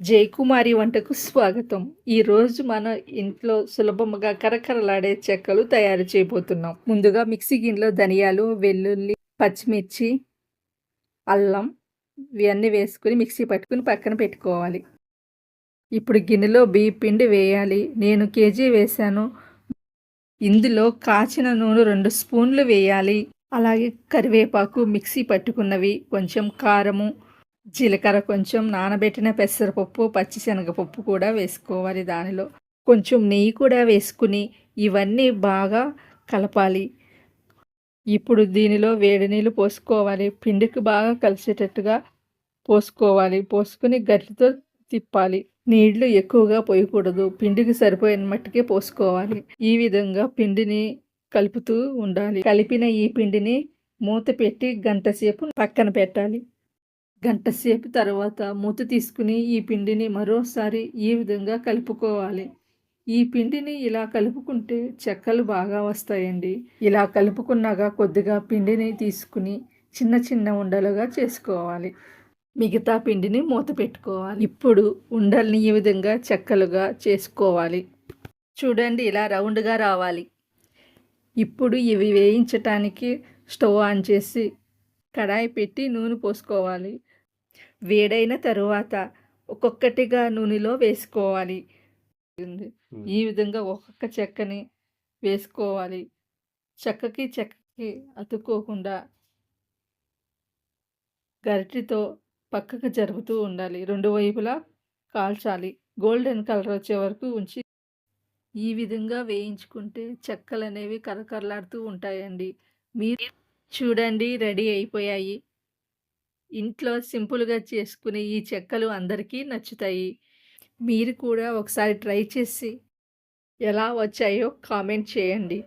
జయకుమారి వంటకు స్వాగతం. ఈరోజు మన ఇంట్లో సులభముగా కరకరలాడే చెక్కలు తయారు చేయబోతున్నాం. ముందుగా మిక్సీ గిన్నెలో ధనియాలు వెల్లుల్లి పచ్చిమిర్చి అల్లం ఇవన్నీ వేసుకుని మిక్సీ పట్టుకుని పక్కన పెట్టుకోవాలి. ఇప్పుడు గిన్నెలో బియ్య పిండి వేయాలి. నేను కేజీ వేశాను. ఇందులో కాచిన నూనె రెండు స్పూన్లు వేయాలి. అలాగే కరివేపాకు మిక్సీ పట్టుకున్నవి కొంచెం కారము జీలకర్ర కొంచెం నానబెట్టిన పెసరపప్పు పచ్చిశనగపప్పు కూడా వేసుకోవాలి దానిలో. కొంచెం నెయ్యి కూడా వేసుకుని ఇవన్నీ బాగా కలపాలి. ఇప్పుడు దీనిలో వేడి నీళ్ళు పోసుకోవాలి. పిండికి బాగా కలిసేటట్టుగా పోసుకోవాలి. పోసుకుని గట్టితో తిప్పాలి. నీళ్ళు ఎక్కువగా పోయకూడదు. పిండికి సరిపోయిన మట్టుకే పోసుకోవాలి. ఈ విధంగా పిండిని కలుపుతూ ఉండాలి. కలిపిన ఈ పిండిని మూత పెట్టి గంట సేపు పక్కన పెట్టాలి. గంటసేపు తర్వాత మూత తీసుకుని ఈ పిండిని మరోసారి ఈ విధంగా కలుపుకోవాలి. ఈ పిండిని ఇలా కలుపుకుంటే చెక్కలు బాగా వస్తాయండి. ఇలా కలుపుకున్నాక కొద్దిగా పిండిని తీసుకుని చిన్న చిన్న ఉండలుగా చేసుకోవాలి. మిగతా పిండిని మూత పెట్టుకోవాలి. ఇప్పుడు ఉండల్ని ఈ విధంగా చెక్కలుగా చేసుకోవాలి. చూడండి ఇలా రౌండ్గా రావాలి. ఇప్పుడు ఇవి వేయించటానికి స్టవ్ ఆన్ చేసి కడాయి పెట్టి నూనె పోసుకోవాలి. వేడైన తరువాత ఒక్కొక్కటిగా నూనెలో వేసుకోవాలి. ఈ విధంగా ఒక్కొక్క చెక్కని వేసుకోవాలి. చెక్కకి చెక్కకి అతుక్కోకుండా గరిటితో పక్కకు జరుపుతూ ఉండాలి. రెండు వైపులా కాల్చాలి. గోల్డెన్ కలర్ వచ్చే వరకు ఉంచి ఈ విధంగా వేయించుకుంటే చెక్కలు అనేవి కరకరలాడుతూ ఉంటాయండి. మీరు చూడండి రెడీ అయిపోయాయి. ఇంట్లో సింపుల్గా చేసుకునే ఈ చెక్కలు అందరికీ నచ్చుతాయి. మీరు కూడా ఒకసారి ట్రై చేసి ఎలా వచ్చాయో కామెంట్ చేయండి.